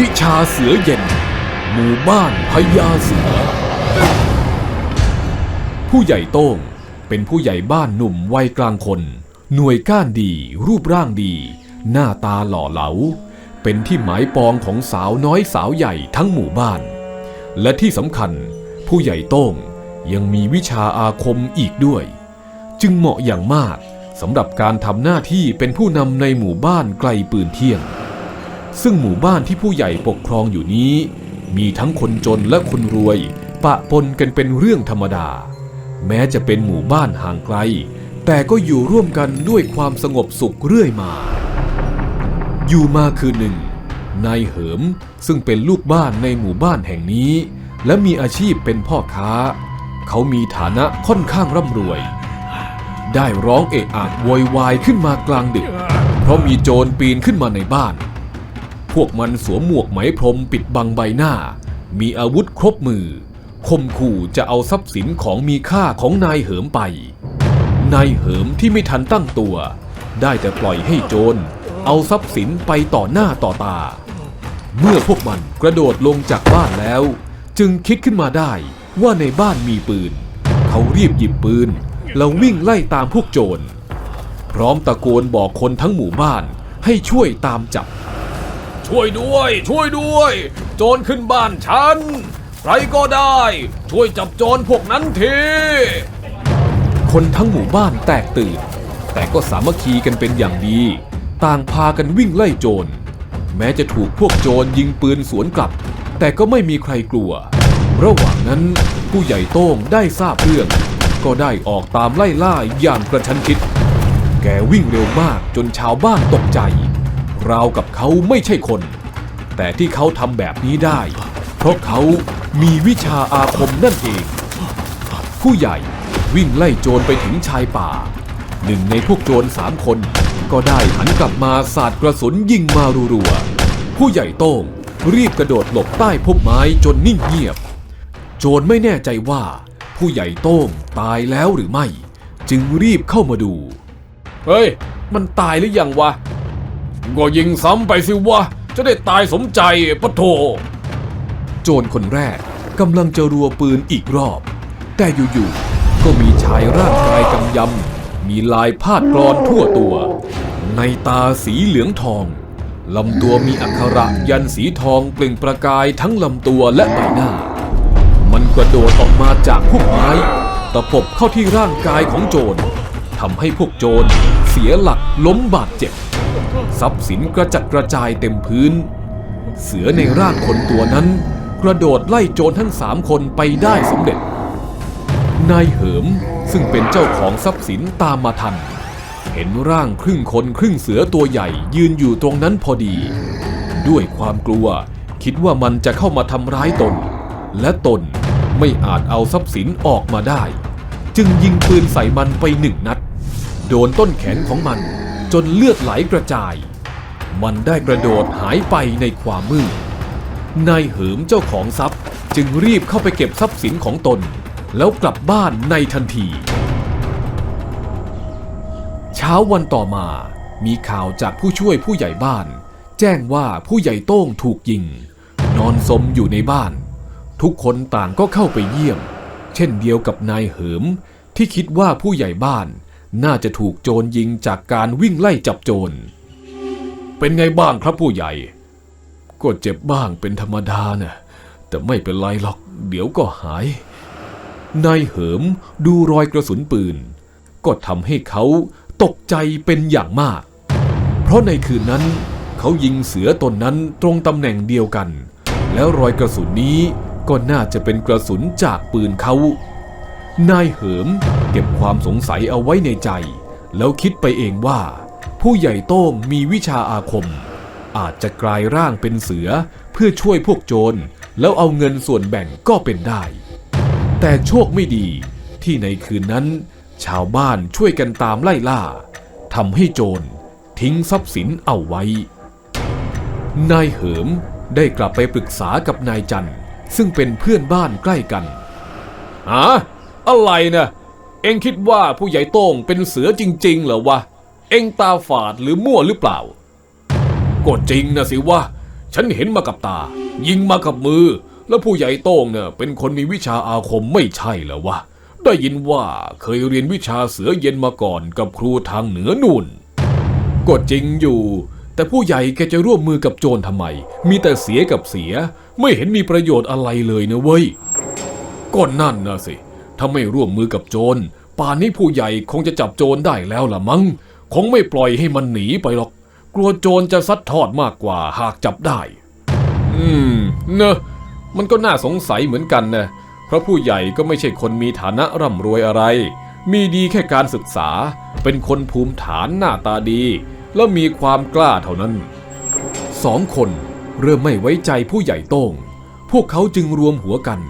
วิชาเสือเย็น หมู่บ้านพญาเสือ ผู้ใหญ่โต้งเป็นผู้ใหญ่บ้านหนุ่มวัยกลางคน หน่วยก้านดี รูปร่างดี หน้าตาหล่อเหลา เป็นที่หมายปองของสาวน้อยสาวใหญ่ทั้งหมู่บ้าน และที่สำคัญ ผู้ใหญ่โต้งยังมีวิชาอาคมอีกด้วย จึงเหมาะอย่างมากสำหรับการทำหน้าที่เป็นผู้นำในหมู่บ้านไกลปืนเที่ยง ซึ่งหมู่บ้านที่ผู้ใหญ่ปกครองอยู่นี้ มีทั้งคนจนและคนรวย ปะปนกันเป็นเรื่องธรรมดา แม้จะเป็นหมู่บ้านห่างไกล แต่ก็อยู่ร่วมกันด้วยความสงบสุขเรื่อยมา อยู่มาคืนหนึ่งนายเหิมซึ่งเป็นลูกบ้านในหมู่บ้านแห่งนี้ และมีอาชีพเป็นพ่อค้า เขามีฐานะค่อนข้างร่ำรวย ได้ร้องเอะอะโวยวายขึ้นมากลางดึก เพราะมีโจรปีนขึ้นมาในบ้าน พวกมันสวมหมวกไหมพรมปิดบังใบหน้า มีอาวุธครบมือคมขู่จะเอาทรัพย์สินของมีค่าของนายเหิมไป นายเหิมที่ไม่ทันตั้งตัว ได้แต่ปล่อยให้โจรเอาทรัพย์สินไปต่อหน้าต่อตา เมื่อพวกมันกระโดดลงจากบ้านแล้ว จึงคิดขึ้นมาได้ว่าในบ้านมีปืน เขารีบหยิบปืนแล้ววิ่งไล่ตามพวกโจร พร้อมตะโกนบอกคนทั้งหมู่บ้านให้ช่วยตามจับ ช่วยด้วย ช่วยด้วย โจรขึ้นบ้านฉัน ใครก็ได้ ช่วยจับโจรพวกนั้นทีคนทั้งหมู่บ้านแตกตื่น แต่ก็สามัคคีกันเป็นอย่างดี ต่างพากันวิ่งไล่โจร แม้จะถูกพวกโจรยิงปืนสวนกลับ แต่ก็ไม่มีใครกลัว ระหว่างนั้นผู้ใหญ่โต้งได้ทราบเรื่อง ก็ได้ออกตามไล่ล่าอย่างกระชั้นชิด แกวิ่งเร็วมากจนชาวบ้านตกใจ ราวกับเขาไม่ใช่คน แต่ที่เขาทำแบบนี้ได้ เพราะเขามีวิชาอาคมนั่นเอง ผู้ใหญ่วิ่งไล่โจรไปถึงชายป่า หนึ่งในพวกโจรสามคน ก็ได้หันกลับมาสาดกระสุนยิงมารัวๆผู้ใหญ่โต้งรีบกระโดดหลบใต้พุ่มไม้จนนิ่งเงียบ โจรไม่แน่ใจว่า ผู้ใหญ่โต้งตายแล้วหรือไม่ จึงรีบเข้ามาดู เฮ้ย มันตายหรือยังวะ ก็ยิงซ้ำไปสิวะ จะได้ตายสมใจปะโถ โจรคนแรกกำลังจะรัวปืนอีกรอบ แต่อยู่ๆก็มีชายร่างกายกำยำ มีลายพาดกรอนทั่วตัว ในตาสีเหลืองทองลำตัวมีอักขระยันสีทองเปล่งประกายทั้งลำตัวและใบหน้า มันกระโดดออกมาจากพวกไม้ตะปบเข้าที่ร่างกายของโจรทำให้พวกโจรเสียหลักล้มบาดเจ็บ ทรัพย์สินกระจัดกระจายเต็มพื้น เสือในร่างคนตัวนั้น กระโดดไล่โจรทั้งสามคนไปได้สำเร็จ นายเหิมซึ่งเป็นเจ้าของทรัพย์สินตามมาทัน เห็นร่างครึ่งคนครึ่งเสือตัวใหญ่ยืนอยู่ตรงนั้นพอดี ด้วยความกลัวคิดว่ามันจะเข้ามาทำร้ายตน และตนไม่อาจเอาทรัพย์สินออกมาได้ จึงยิงปืนใส่มันไปหนึ่งนัด โดนต้นแขนของมัน จนเลือดไหลกระจาย มันได้กระโดดหายไปในความมืดนายเหิมเจ้าของทรัพย์จึงรีบเข้าไปเก็บทรัพย์สินของตน แล้วกลับบ้านในทันที เช้าวันต่อมามีข่าวจากผู้ช่วยผู้ใหญ่บ้าน แจ้งว่าผู้ใหญ่โต้งถูกยิง นอนสมอยู่ในบ้าน ทุกคนต่างก็เข้าไปเยี่ยม เช่นเดียวกับนายเหิมที่คิดว่าผู้ใหญ่บ้าน น่าจะถูกโจรยิงจากการวิ่งไล่จับโจร เป็นไงบ้างครับผู้ใหญ่ ก็เจ็บบ้างเป็นธรรมดานะ่ะแต่ไม่เป็นไรหรอก เดี๋ยวก็หาย นายเหิมดูรอยกระสุนปืน ก็ทำให้เขาตกใจเป็นอย่างมาก เพราะในคืนนั้นเขายิงเสือตนนั้นตรงตำแหน่งเดียวกัน แล้วรอยกระสุนนี้ก็น่าจะเป็นกระสุนจากปืนเขา นายเหิมเก็บความสงสัยเอาไว้ในใจ แล้วคิดไปเองว่า ผู้ใหญ่โต้งมีวิชาอาคม อาจจะกลายร่างเป็นเสือเพื่อช่วยพวกโจร แล้วเอาเงินส่วนแบ่งก็เป็นได้ แต่โชคไม่ดีที่ในคืนนั้น ชาวบ้านช่วยกันตามไล่ล่าทำให้โจรทิ้งทรัพย์สินเอาไว้ นายเหิมได้กลับไปปรึกษากับนายจันทร์ซึ่งเป็นเพื่อนบ้านใกล้กันฮะ อะไรนะเอ็งคิดว่าผู้ใหญ่โต้งเป็นเสือจริง ๆ เหรอวะ เอ็งตาฝาดหรือมั่วหรือเปล่า ก็จริงนะสิวะฉันเห็นมากับตา ยิงมากับมือ แล้วผู้ใหญ่โต้งเนี่ยเป็นคนมีวิชาอาคมไม่ใช่เหรอวะ ได้ยินว่าเคยเรียนวิชาเสือเย็นมาก่อนกับครูทางเหนือนู่นก็จริงอยู่ แต่ผู้ใหญ่แกจะร่วมมือกับโจรทำไม มีแต่เสียกับเสีย ไม่เห็นมีประโยชน์อะไรเลยนะเว้ยก็นั่นนะสิ ถ้าไม่ร่วมมือกับโจร ป่านนี้ผู้ใหญ่คงจะจับโจรได้แล้วล่ะมั้ง คงไม่ปล่อยให้มันหนีไปหรอก กลัวโจรจะซัดทอดมากกว่าหากจับได้ อืม เนอะ มันก็น่าสงสัยเหมือนกันนะ เพราะผู้ใหญ่ก็ไม่ใช่คนมีฐานะร่ำรวยอะไร มีดีแค่การศึกษา เป็นคนภูมิฐานหน้าตาดี แล้วมีความกล้าเท่านั้น สองคนเริ่มไม่ไว้ใจผู้ใหญ่โต้ง พวกเขาจึงรวมหัวกัน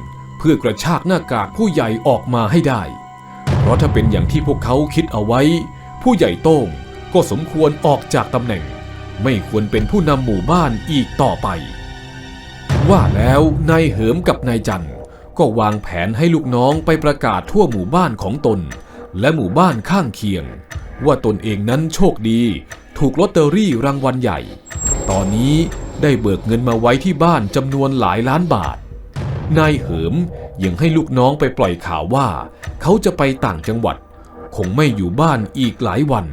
พื่อกระชากหน้ากากผู้ใหญ่ออกมาให้ได้ เพราะถ้าเป็นอย่างที่พวกเขาคิดเอาไว้ ผู้ใหญ่โต้งก็สมควรออกจากตำแหน่ง ไม่ควรเป็นผู้นำหมู่บ้านอีกต่อไป ว่าแล้วนายเหิมกับนายจันทร์ก็วางแผนให้ลูกน้องไปประกาศทั่วหมู่บ้านของตน และหมู่บ้านข้างเคียง ว่าตนเองนั้นโชคดี ถูกลอตเตอรี่รางวัลใหญ่ ตอนนี้ได้เบิกเงินมาไว้ที่บ้านจำนวนหลายล้านบาท นายเหิมยังให้ลูกน้องไปปล่อยข่าวว่า เขาจะไปต่างจังหวัด คงไม่อยู่บ้านอีกหลายวัน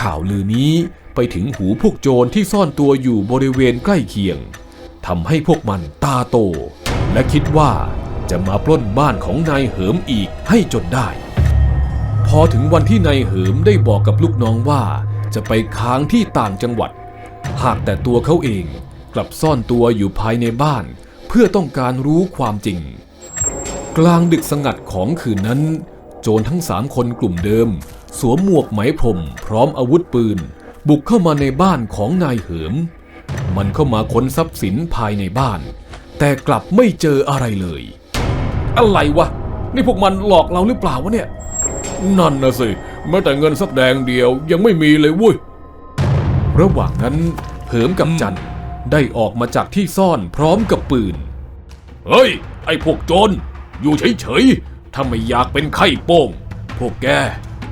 ข่าวลือนี้ไปถึงหูพวกโจรที่ซ่อนตัวอยู่บริเวณใกล้เคียงทำให้พวกมันตาโต และคิดว่าจะมาปล้นบ้านของนายเหิมอีกให้จนได้ พอถึงวันที่นายเหิมได้บอกกับลูกน้องว่า จะไปค้างที่ต่างจังหวัด หากแต่ตัวเขาเองกลับซ่อนตัวอยู่ภายในบ้าน เพื่อต้องการรู้ความจริง กลางดึกสงัดของคืนนั้น โจรทั้งสามคนกลุ่มเดิม สวมหมวกไหมพรม พร้อมอาวุธปืน บุกเข้ามาในบ้านของนายเหิม มันเข้ามาค้นทรัพย์สินภายในบ้าน แต่กลับไม่เจออะไรเลย อะไรวะ นี่พวกมันหลอกเราหรือเปล่าวะเนี่ยนั่นนะสิแม้แต่เงินสักแดงเดียวยังไม่มีเลยเว้ยระหว่างนั้นเหิมกับจัน ได้ออกมาจากที่ซ่อนพร้อมกับปืน เฮ้ย ไอ้พวกโจร อยู่เฉยๆ ถ้าไม่อยากเป็นไข้โป้ง พวกแก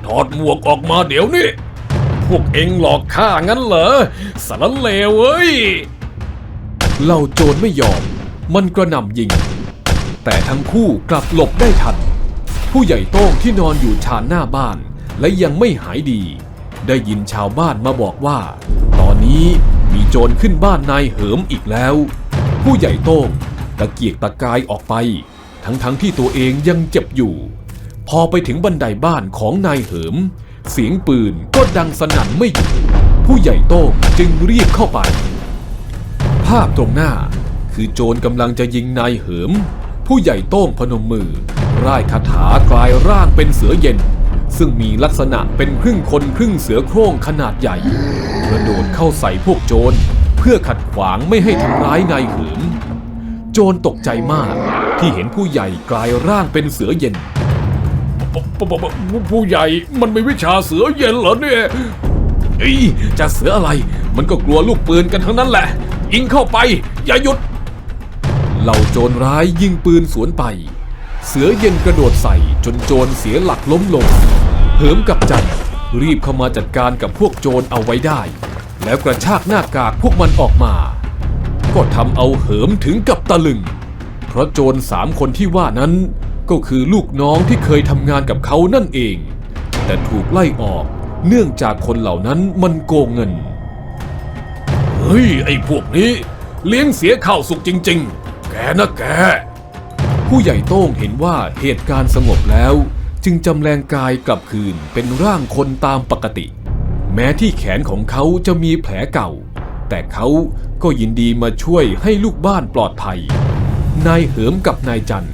ถอดหมวกออกมาเดี๋ยวนี้ พวกเอ็งหลอกข้างั้นเหรอสารเลวเว้ยเหล่าโจรไม่ยอม มันกระหน่ำยิง แต่ทั้งคู่กลับหลบได้ทัน ผู้ใหญ่โต้งที่นอนอยู่ชานหน้าบ้าน และยังไม่หายดี ได้ยินชาวบ้านมาบอกว่า ตอนนี้มี โจรขึ้นบ้านนายเหิมอีกแล้ว ผู้ใหญ่โต้งตะเกียกตะกายออกไป ทั้งๆทที่ตัวเองยังเจ็บอยู่ พอไปถึงบันไดบ้านของนายเหิม เสียงปืนก็ดังสนั่นไม่หยุดผู้ใหญ่โต้งจึงรีบเข้าไป ภาพตรงหน้าคือโจรกำลังจะยิงนายเหิม ผู้ใหญ่โต้งพนมมือร่ายคาถากลายร่างเป็นเสือเย็น ซึ่งมีลักษณะเป็นครึ่งคนครึ่งเสือโคร่งขนาดใหญ่ ระโดดเข้าใส่พวกโจร เพื่อขัดขวางไม่ให้ทำร้ายนายเหิมโจรตกใจมากที่เห็นผู้ใหญ่กลายร่างเป็นเสือเย็น ผู้ใหญ่มันไม่วิชาเสือเย็นเหรอเนี่ยอีจะเสืออะไร มันก็กลัวลูกปืนกันทั้งนั้นแหละ ยิงเข้าไป อย่าหยุด เหล่าโจรร้ายยิงปืนสวนไป เสือเย็นกระโดดใส่จนโจรเสียหลักล้มลง เหิมกับจันท รีบเข้ามาจัดการกับพวกโจรเอาไว้ได้ แล้วกระชากหน้ากากพวกมันออกมา ก็ทำเอาเหิมถึงกับตะลึง เพราะโจรสามคนที่ว่านั้นก็คือลูกน้องที่เคยทำงานกับเขานั่นเอง แต่ถูกไล่ออกเนื่องจากคนเหล่านั้นมันโกงเงิน เฮ้ย ไอ้พวกนี้ เลี้ยงเสียข้าวสุกจริง ๆ แกนะแก ผู้ใหญ่โต้งเห็นว่าเหตุการณ์สงบแล้ว จึงจำแรงกายกลับคืนเป็นร่างคนตามปกติ แม้ที่แขนของเขาจะมีแผลเก่า แต่เขาก็ยินดีมาช่วยให้ลูกบ้านปลอดภัย นายเหิมกับนายจัน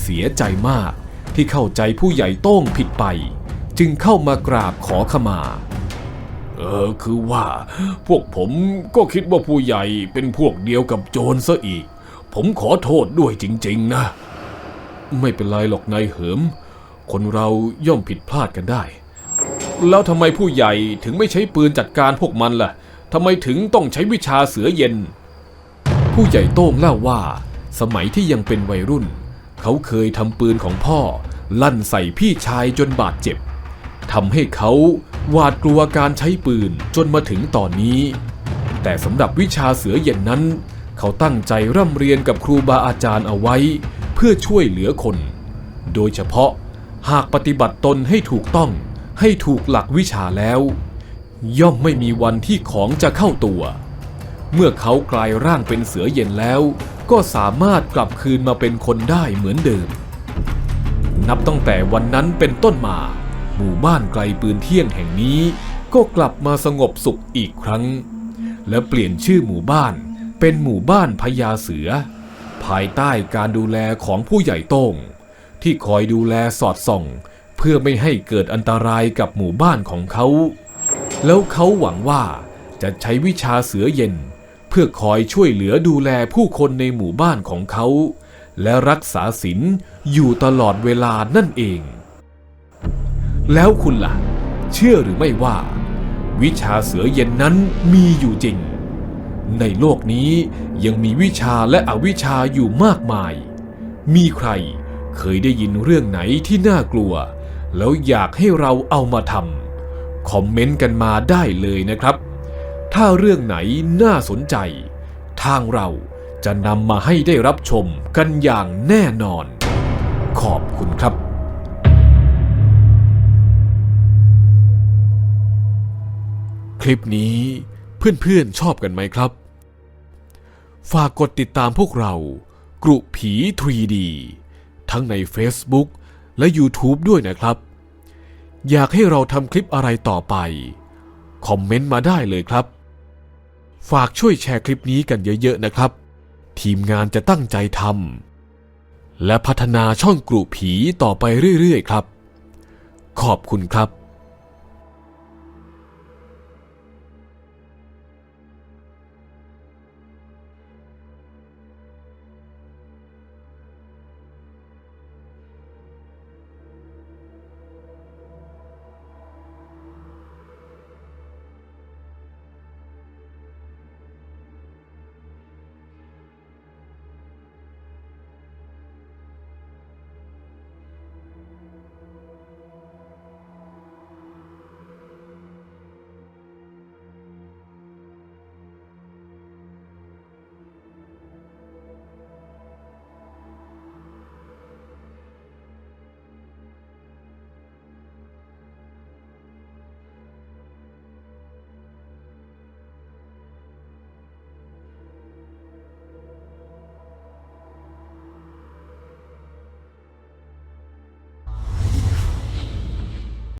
เสียใจมากที่เข้าใจผู้ใหญ่โต้งผิดไป จึงเข้ามากราบขอขมาเออคือว่าพวกผมก็คิดว่าผู้ใหญ่เป็นพวกเดียวกับโจรซะอีก ผมขอโทษด้วยจริง ๆ นะ ไม่เป็นไรหรอกนายเหิม คนเราย่อมผิดพลาดกันได้ แล้วทำไมผู้ใหญ่ถึงไม่ใช้ปืนจัดการพวกมันล่ะทำไมถึงต้องใช้วิชาเสือเย็น ผู้ใหญ่โต้งเล่าว่า สมัยที่ยังเป็นวัยรุ่น เขาเคยทำปืนของพ่อ ลั่นใส่พี่ชายจนบาดเจ็บทำให้เขาหวาดกลัวการใช้ปืนจนมาถึงตอนนี้ แต่สำหรับวิชาเสือเย็นนั้น เขาตั้งใจร่ำเรียนกับครูบาอาจารย์เอาไว้ เพื่อช่วยเหลือคน โดยเฉพาะ หากปฏิบัติตนให้ถูกต้อง ให้ถูกหลักวิชาแล้ว ย่อมไม่มีวันที่ของจะเข้าตัว เมื่อเขากลายร่างเป็นเสือเย็นแล้ว ก็สามารถกลับคืนมาเป็นคนได้เหมือนเดิม นับตั้งแต่วันนั้นเป็นต้นมา หมู่บ้านไกลปืนเที่ยงแห่งนี้ ก็กลับมาสงบสุขอีกครั้ง และเปลี่ยนชื่อหมู่บ้านเป็นหมู่บ้านพญาเสือ ภายใต้การดูแลของผู้ใหญ่โต้ง ที่คอยดูแลสอดส่อง เพื่อไม่ให้เกิดอันตรายกับหมู่บ้านของเขา แล้วเขาหวังว่าจะใช้วิชาเสือเย็น เพื่อคอยช่วยเหลือดูแลผู้คนในหมู่บ้านของเขา และรักษาศีลอยู่ตลอดเวลานั่นเอง แล้วคุณล่ะ เชื่อหรือไม่ว่า วิชาเสือเย็นนั้นมีอยู่จริง ในโลกนี้ยังมีวิชาและอวิชาอยู่มากมาย มีใคร เคยได้ยินเรื่องไหนที่น่ากลัว แล้วอยากให้เราเอามาทำคอมเมนต์กันมาได้เลยนะครับ ถ้าเรื่องไหนน่าสนใจ ทางเราจะนำมาให้ได้รับชมกันอย่างแน่นอน ขอบคุณครับ คลิปนี้เพื่อนๆชอบกันไหมครับ ฝากกดติดตามพวกเรา กรุผี 3D ทั้งใน Facebook และ YouTube ด้วยนะครับ อยากให้เราทำคลิปอะไรต่อไป คอมเมนต์มาได้เลยครับ ฝากช่วยแชร์คลิปนี้กันเยอะๆนะครับ ทีมงานจะตั้งใจทำและพัฒนาช่องกลุ่ผีต่อไปเรื่อยๆครับ ขอบคุณครับ